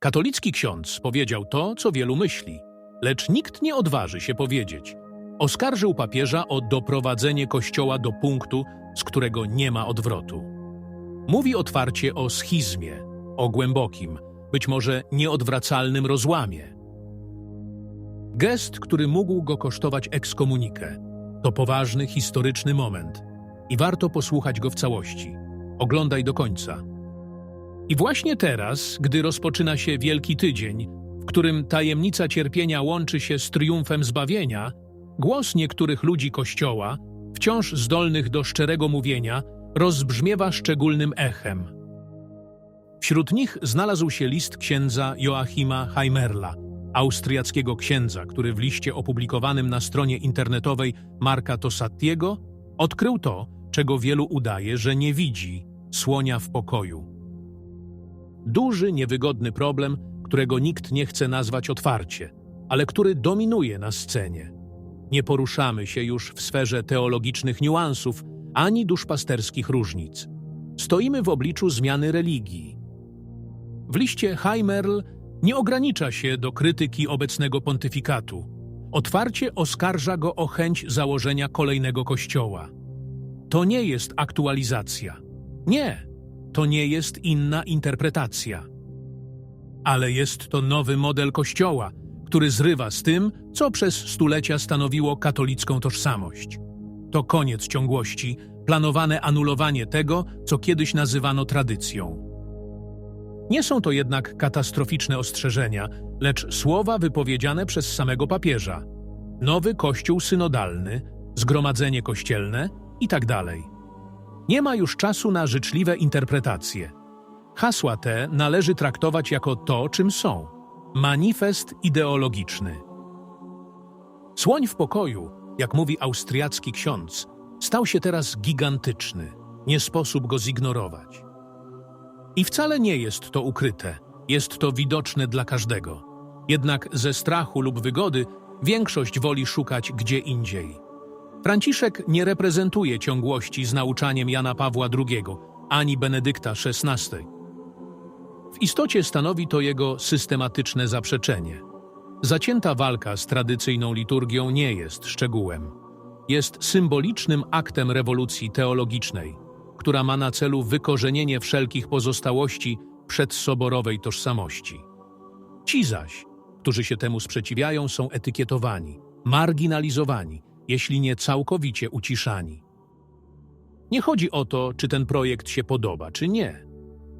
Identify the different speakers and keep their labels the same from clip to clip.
Speaker 1: Katolicki ksiądz powiedział to, co wielu myśli, lecz nikt nie odważy się powiedzieć. Oskarżył papieża o doprowadzenie Kościoła do punktu, z którego nie ma odwrotu. Mówi otwarcie o schizmie, o głębokim, być może nieodwracalnym rozłamie. Gest, który mógł go kosztować ekskomunikę, to poważny, historyczny moment i warto posłuchać go w całości. Oglądaj do końca. I właśnie teraz, gdy rozpoczyna się Wielki Tydzień, w którym tajemnica cierpienia łączy się z triumfem zbawienia, głos niektórych ludzi Kościoła, wciąż zdolnych do szczerego mówienia, rozbrzmiewa szczególnym echem. Wśród nich znalazł się list księdza Joachima Heimerla, austriackiego księdza, który w liście opublikowanym na stronie internetowej Marka Tossattiego odkrył to, czego wielu udaje, że nie widzi słonia w pokoju. Duży, niewygodny problem, którego nikt nie chce nazwać otwarcie, ale który dominuje na scenie. Nie poruszamy się już w sferze teologicznych niuansów ani duszpasterskich różnic. Stoimy w obliczu zmiany religii. W liście Heimerl nie ogranicza się do krytyki obecnego pontyfikatu. Otwarcie oskarża go o chęć założenia kolejnego kościoła. To nie jest aktualizacja. Nie, to nie jest inna interpretacja. Ale jest to nowy model kościoła, który zrywa z tym, co przez stulecia stanowiło katolicką tożsamość. To koniec ciągłości, planowane anulowanie tego, co kiedyś nazywano tradycją. Nie są to jednak katastroficzne ostrzeżenia, lecz słowa wypowiedziane przez samego papieża. Nowy kościół synodalny, zgromadzenie kościelne itd. Nie ma już czasu na życzliwe interpretacje. Hasła te należy traktować jako to, czym są manifest ideologiczny. Słoń w pokoju, jak mówi austriacki ksiądz, stał się teraz gigantyczny. Nie sposób go zignorować. I wcale nie jest to ukryte, jest to widoczne dla każdego. Jednak ze strachu lub wygody większość woli szukać gdzie indziej. Franciszek nie reprezentuje ciągłości z nauczaniem Jana Pawła II ani Benedykta XVI. W istocie stanowi to jego systematyczne zaprzeczenie. Zacięta walka z tradycyjną liturgią nie jest szczegółem. Jest symbolicznym aktem rewolucji teologicznej, która ma na celu wykorzenienie wszelkich pozostałości przedsoborowej tożsamości. Ci zaś, którzy się temu sprzeciwiają, są etykietowani, marginalizowani, jeśli nie całkowicie uciszani. Nie chodzi o to, czy ten projekt się podoba, czy nie.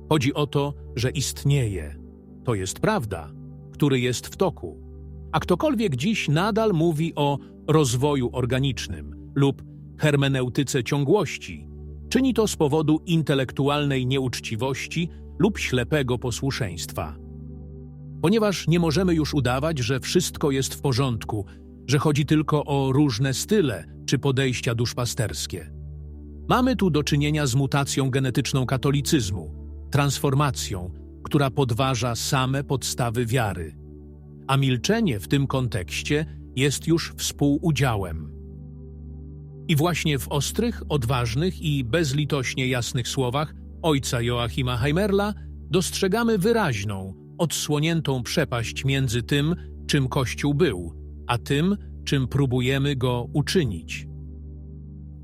Speaker 1: Chodzi o to, że istnieje. To jest prawda, który jest w toku. A ktokolwiek dziś nadal mówi o rozwoju organicznym lub hermeneutyce ciągłości, czyni to z powodu intelektualnej nieuczciwości lub ślepego posłuszeństwa. Ponieważ nie możemy już udawać, że wszystko jest w porządku, że chodzi tylko o różne style czy podejścia duszpasterskie. Mamy tu do czynienia z mutacją genetyczną katolicyzmu, transformacją, która podważa same podstawy wiary. A milczenie w tym kontekście jest już współudziałem. I właśnie w ostrych, odważnych i bezlitośnie jasnych słowach ojca Joachima Heimerla dostrzegamy wyraźną, odsłoniętą przepaść między tym, czym Kościół był, a tym, czym próbujemy go uczynić.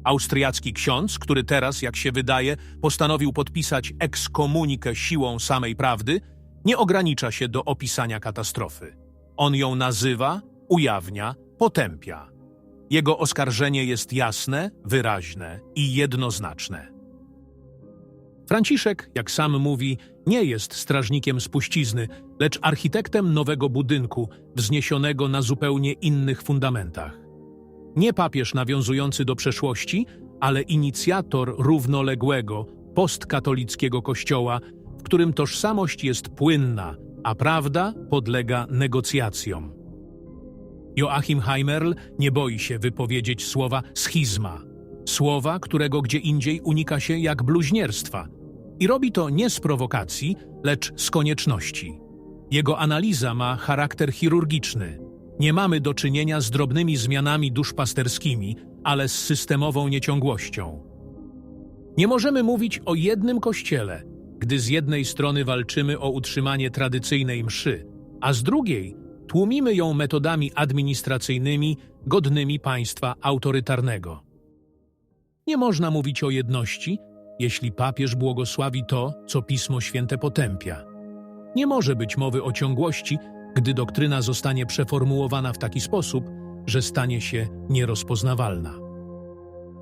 Speaker 1: Austriacki ksiądz, który teraz, jak się wydaje, postanowił podpisać ekskomunikę siłą samej prawdy, nie ogranicza się do opisania katastrofy. On ją nazywa, ujawnia, potępia. Jego oskarżenie jest jasne, wyraźne i jednoznaczne. Franciszek, jak sam mówi, nie jest strażnikiem spuścizny, lecz architektem nowego budynku, wzniesionego na zupełnie innych fundamentach. Nie papież nawiązujący do przeszłości, ale inicjator równoległego, postkatolickiego kościoła, w którym tożsamość jest płynna, a prawda podlega negocjacjom. Joachim Heimerl nie boi się wypowiedzieć słowa schizma, słowa, którego gdzie indziej unika się jak bluźnierstwa. I robi to nie z prowokacji, lecz z konieczności. Jego analiza ma charakter chirurgiczny. Nie mamy do czynienia z drobnymi zmianami duszpasterskimi, ale z systemową nieciągłością. Nie możemy mówić o jednym kościele, gdy z jednej strony walczymy o utrzymanie tradycyjnej mszy, a z drugiej tłumimy ją metodami administracyjnymi godnymi państwa autorytarnego. Nie można mówić o jedności, jeśli papież błogosławi to, co Pismo Święte potępia. Nie może być mowy o ciągłości, gdy doktryna zostanie przeformułowana w taki sposób, że stanie się nierozpoznawalna.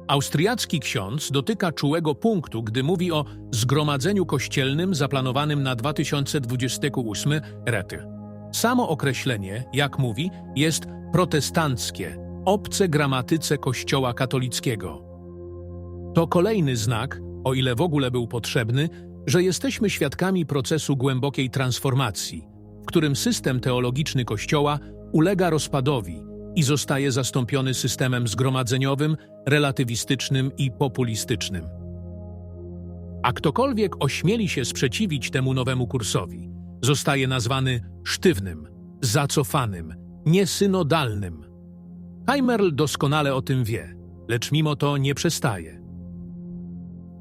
Speaker 1: Austriacki ksiądz dotyka czułego punktu, gdy mówi o zgromadzeniu kościelnym zaplanowanym na 2028 rety. Samo określenie, jak mówi, jest protestanckie, obce gramatyce Kościoła katolickiego. To kolejny znak, o ile w ogóle był potrzebny, że jesteśmy świadkami procesu głębokiej transformacji, w którym system teologiczny Kościoła ulega rozpadowi i zostaje zastąpiony systemem zgromadzeniowym, relatywistycznym i populistycznym. A ktokolwiek ośmieli się sprzeciwić temu nowemu kursowi, zostaje nazwany sztywnym, zacofanym, niesynodalnym. Heimerl doskonale o tym wie, lecz mimo to nie przestaje.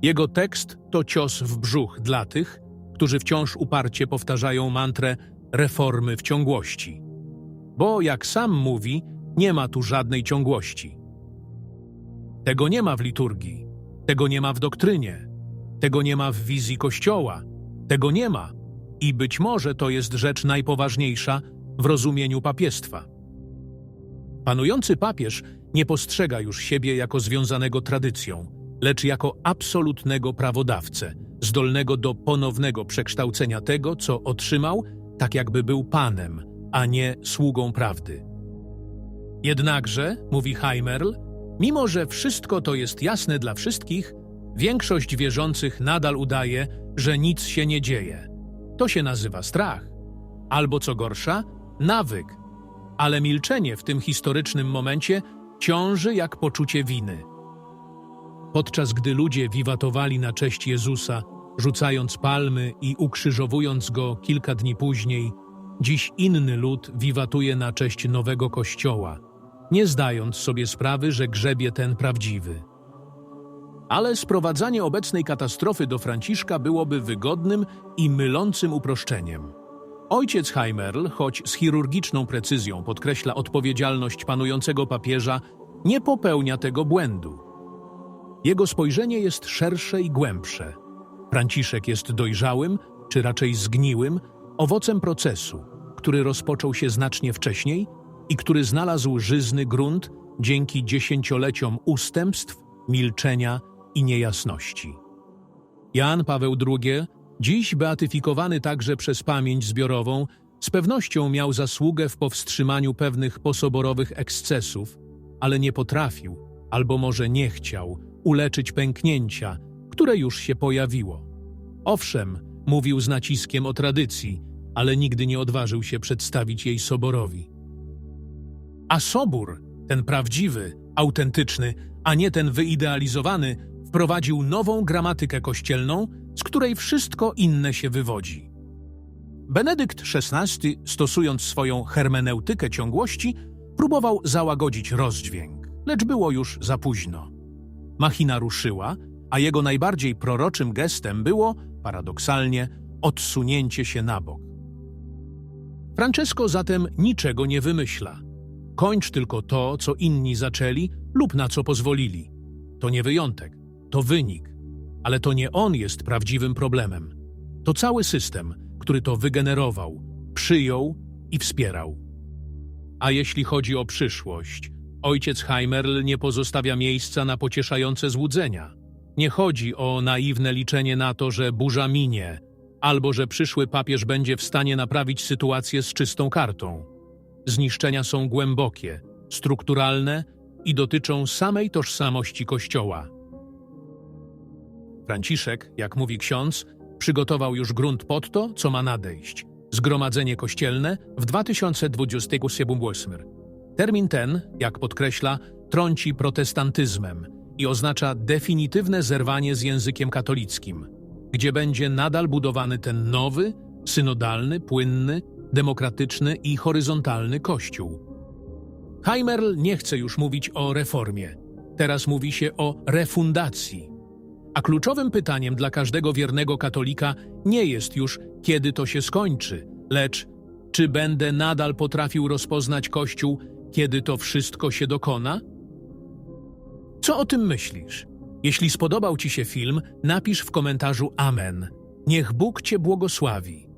Speaker 1: Jego tekst to cios w brzuch dla tych, którzy wciąż uparcie powtarzają mantrę reformy w ciągłości. Bo, jak sam mówi, nie ma tu żadnej ciągłości. Tego nie ma w liturgii, tego nie ma w doktrynie, tego nie ma w wizji Kościoła, tego nie ma i być może to jest rzecz najpoważniejsza w rozumieniu papiestwa. Panujący papież nie postrzega już siebie jako związanego tradycją, lecz jako absolutnego prawodawcę, zdolnego do ponownego przekształcenia tego, co otrzymał, tak jakby był panem, a nie sługą prawdy. Jednakże, mówi Heimerl, mimo że wszystko to jest jasne dla wszystkich, większość wierzących nadal udaje, że nic się nie dzieje. To się nazywa strach. Albo co gorsza, nawyk. Ale milczenie w tym historycznym momencie ciąży jak poczucie winy. Podczas gdy ludzie wiwatowali na cześć Jezusa, rzucając palmy i ukrzyżowując go kilka dni później, dziś inny lud wiwatuje na cześć nowego Kościoła, nie zdając sobie sprawy, że grzebie ten prawdziwy. Ale sprowadzanie obecnej katastrofy do Franciszka byłoby wygodnym i mylącym uproszczeniem. Ojciec Heimerl, choć z chirurgiczną precyzją podkreśla odpowiedzialność panującego papieża, nie popełnia tego błędu. Jego spojrzenie jest szersze i głębsze. Franciszek jest dojrzałym, czy raczej zgniłym, owocem procesu, który rozpoczął się znacznie wcześniej i który znalazł żyzny grunt dzięki dziesięcioleciom ustępstw, milczenia i niejasności. Jan Paweł II, dziś beatyfikowany także przez pamięć zbiorową, z pewnością miał zasługę w powstrzymaniu pewnych posoborowych ekscesów, ale nie potrafił, albo może nie chciał, uleczyć pęknięcia, które już się pojawiło. Owszem, mówił z naciskiem o tradycji, ale nigdy nie odważył się przedstawić jej soborowi. A sobór, ten prawdziwy, autentyczny, a nie ten wyidealizowany, wprowadził nową gramatykę kościelną, z której wszystko inne się wywodzi. Benedykt XVI, stosując swoją hermeneutykę ciągłości, próbował załagodzić rozdźwięk, lecz było już za późno. Machina ruszyła, a jego najbardziej proroczym gestem było, paradoksalnie, odsunięcie się na bok. Francesco zatem niczego nie wymyśla. Kończ tylko to, co inni zaczęli lub na co pozwolili. To nie wyjątek, to wynik. Ale to nie on jest prawdziwym problemem. To cały system, który to wygenerował, przyjął i wspierał. A jeśli chodzi o przyszłość, Ojciec Heimerl nie pozostawia miejsca na pocieszające złudzenia. Nie chodzi o naiwne liczenie na to, że burza minie, albo że przyszły papież będzie w stanie naprawić sytuację z czystą kartą. Zniszczenia są głębokie, strukturalne i dotyczą samej tożsamości Kościoła. Franciszek, jak mówi ksiądz, przygotował już grunt pod to, co ma nadejść. Zgromadzenie kościelne w 2027 Termin ten, jak podkreśla, trąci protestantyzmem i oznacza definitywne zerwanie z językiem katolickim, gdzie będzie nadal budowany ten nowy, synodalny, płynny, demokratyczny i horyzontalny Kościół. Heimerl nie chce już mówić o reformie, teraz mówi się o refundacji. A kluczowym pytaniem dla każdego wiernego katolika nie jest już, kiedy to się skończy, lecz czy będę nadal potrafił rozpoznać Kościół, kiedy to wszystko się dokona? Co o tym myślisz? Jeśli spodobał Ci się film, napisz w komentarzu Amen. Niech Bóg Cię błogosławi.